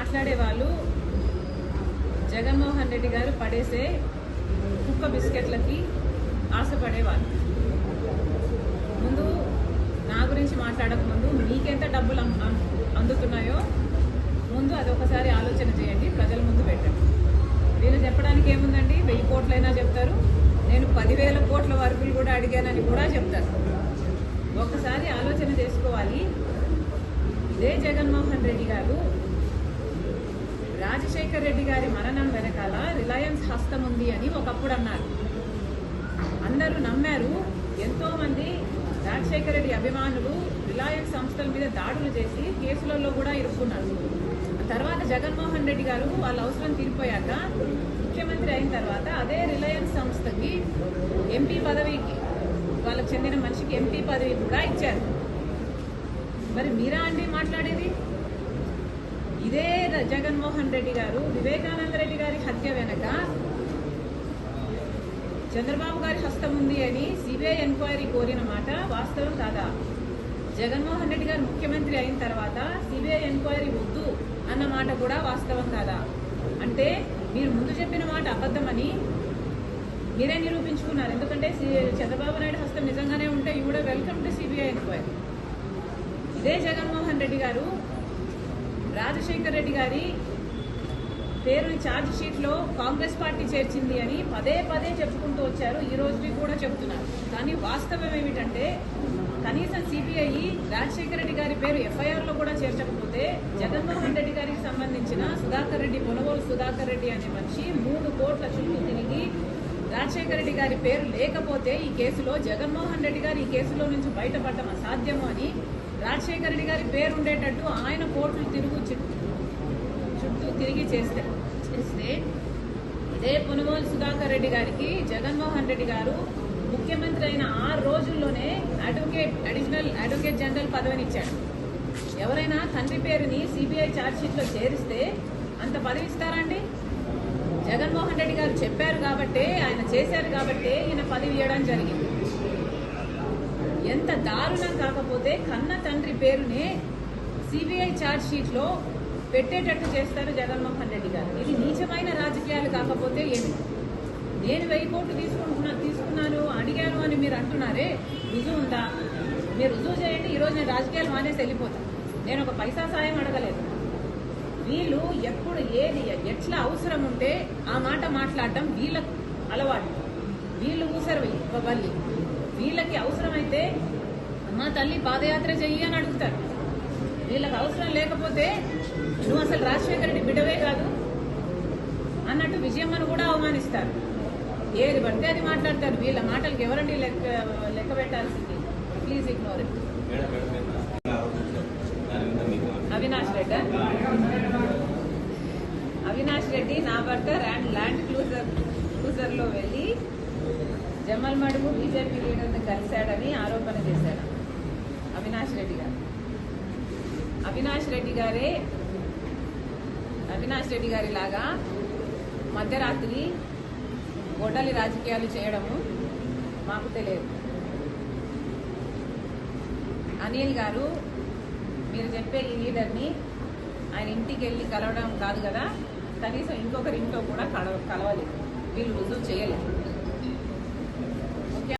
మాట్లాడే వాళ్ళు జగన్మోహన్ రెడ్డి గారు పడేసే కుక్క బిస్కెట్లకి ఆశపడేవాళ్ళు. ముందు నా గురించి మాట్లాడకముందు మీకెంత డబ్బులు అందుతున్నాయో ముందు అది ఒకసారి ఆలోచన చేయండి ప్రజల ముందు పెట్టండి. నేను చెప్పడానికి ఏముందండి? వెయ్యి కోట్లైనా చెప్తారు. నేను పదివేల కోట్ల వరకులు కూడా అడిగానని కూడా చెప్తారు. ఒకసారి ఆలోచన చేసుకోవాలి. ఇదే జగన్మోహన్ రెడ్డి గారు రాజశేఖర్ రెడ్డి గారి మరణం వెనకాల రిలయన్స్ హస్తం ఉంది అని ఒకప్పుడు అన్నారు. అందరూ నమ్మారు ఎంతోమంది రాజశేఖర రెడ్డి అభిమానులు రిలయన్స్ సంస్థల మీద దాడులు చేసి కేసులలో కూడా ఇరుక్కున్నారు. తర్వాత జగన్మోహన్ రెడ్డి గారు వాళ్ళ అవసరం తీరిపోయాక ముఖ్యమంత్రి అయిన తర్వాత అదే రిలయన్స్ సంస్థకి ఎంపీ పదవికి వాళ్ళకి చెందిన మనిషికి ఎంపీ పదవి కూడా ఇచ్చారు. మరి మీరా అండి మాట్లాడేది? జగన్మోహన్ రెడ్డి గారు వివేకానంద రెడ్డి గారి హత్య వెనక చంద్రబాబు గారి హస్తం ఉంది అని సిబిఐ ఎంక్వైరీ కోరిన మాట వాస్తవం కాదా? జగన్మోహన్ రెడ్డి గారు ముఖ్యమంత్రి అయిన తర్వాత సిబిఐ ఎంక్వైరీ వద్దు అన్న మాట కూడా వాస్తవం కాదా? అంటే మీరు ముందు చెప్పిన మాట అబద్ధమని మీరే నిరూపించుకున్నారు. ఎందుకంటే సి- చంద్రబాబు నాయుడు హస్తం నిజంగానే ఉంటే యూ కూడా వెల్కమ్ టు సిబిఐ ఎంక్వైరీ ఇదే జగన్మోహన్ రెడ్డి గారు రాజశేఖర్ రెడ్డి గారి పేరుని ఛార్జ్ షీట్లో కాంగ్రెస్ పార్టీ చేర్చింది అని పదే పదే చెప్పుకుంటూ వచ్చారు. ఈ రోజుకి కూడా చెప్తున్నారు. కానీ వాస్తవం ఏమిటంటే కనీసం సిబిఐ రాజశేఖర రెడ్డి గారి పేరు ఎఫ్ఐఆర్లో కూడా చేర్చకపోతే జగన్మోహన్ రెడ్డి గారికి సంబంధించిన సుధాకర్ రెడ్డి పొనగోలు సుధాకర్ రెడ్డి అనే మనిషి మూడు కోట్ల చుట్టూ తిరిగి రాజశేఖర రెడ్డి గారి పేరు లేకపోతే ఈ కేసులో జగన్మోహన్ రెడ్డి గారు ఈ కేసులో నుంచి బయటపడటం అసాధ్యము అని రాజశేఖర రెడ్డి గారి పేరు ఉండేటట్టు ఆయన కోట్లు తిరుగు చుట్టూ చుట్టూ తిరిగి చేస్తే చేస్తే ఇదే పునుగోలు సుధాకర్ రెడ్డి గారికి జగన్మోహన్ రెడ్డి గారు ముఖ్యమంత్రి అయిన ఆరు రోజుల్లోనే అడ్వకేట్ అడిషనల్ అడ్వకేట్ జనరల్ పదవిని ఇచ్చాడు. ఎవరైనా తండ్రి పేరుని సిబిఐ ఛార్జ్షీట్లో చేరిస్తే అంత పదవి ఇస్తారండి జగన్మోహన్ రెడ్డి గారు చెప్పారు కాబట్టే ఆయన చేశారు కాబట్టే ఈయన పదవి ఇవ్వడం జరిగింది. ఎంత దారుణం కాకపోతే కన్న తండ్రి పేరునే సిబిఐ ఛార్జ్ షీట్లో పెట్టేటట్టు చేస్తారు జగన్మోహన్ రెడ్డి గారు. ఇది నీచమైన రాజకీయాలు కాకపోతే ఏమి? నేను వెయ్యి కోట్లు తీసుకుంటున్నా తీసుకున్నాను అడిగాను అని మీరు అంటున్నారే రుజువు ఉందా? మీరు రుజువు చేయండి ఈరోజు నేను రాజకీయాలు మానేసి వెళ్ళిపోతాను నేను ఒక పైసా సాయం అడగలేదు. వీళ్ళు ఎప్పుడు ఏది ఎట్లా అవసరం ఉంటే ఆ మాట మాట్లాడటం వీళ్ళకు అలవాటు. వీళ్ళు ఊసరు బల్లి. వీళ్ళకి అవసరమైతే మా తల్లి పాదయాత్ర చెయ్యి అని అడుగుతారు. వీళ్ళకి అవసరం లేకపోతే నువ్వు అసలు రాజశేఖర రెడ్డి బిడ్డవే కాదు అన్నట్టు విజయమ్మను కూడా అవమానిస్తారు. ఏది పడితే అది మాట్లాడతారు. వీళ్ళ మాటలకు ఎవరండి లెక్క లెక్క పెట్టాల్సింది? Please ignore it Avinash Reddy? Avinash Reddy నా భర్త ల్యాండ్ ల్యాండ్ క్లూజర్ క్లూజర్లో వెళ్ళి జమల్ మడుగు బీజేపీ లీడర్ని కలిశాడని ఆరోపణ చేశాడు అవినాష్ రెడ్డి గారు. అవినాష్ రెడ్డి గారే అవినాష్ రెడ్డి గారి లాగా మధ్యరాత్రి గొడ్డలి రాజకీయాలు చేయడము మాకు తెలియదు. అనిల్ గారు మీరు చెప్పే ఈ లీడర్ని ఆయన ఇంటికి వెళ్ళి కలవడం కాదు కదా కనీసం ఇంకొకరి ఇంట్లో కూడా కలవ కలవలేదు. వీళ్ళు రుజువు చేయలేదు.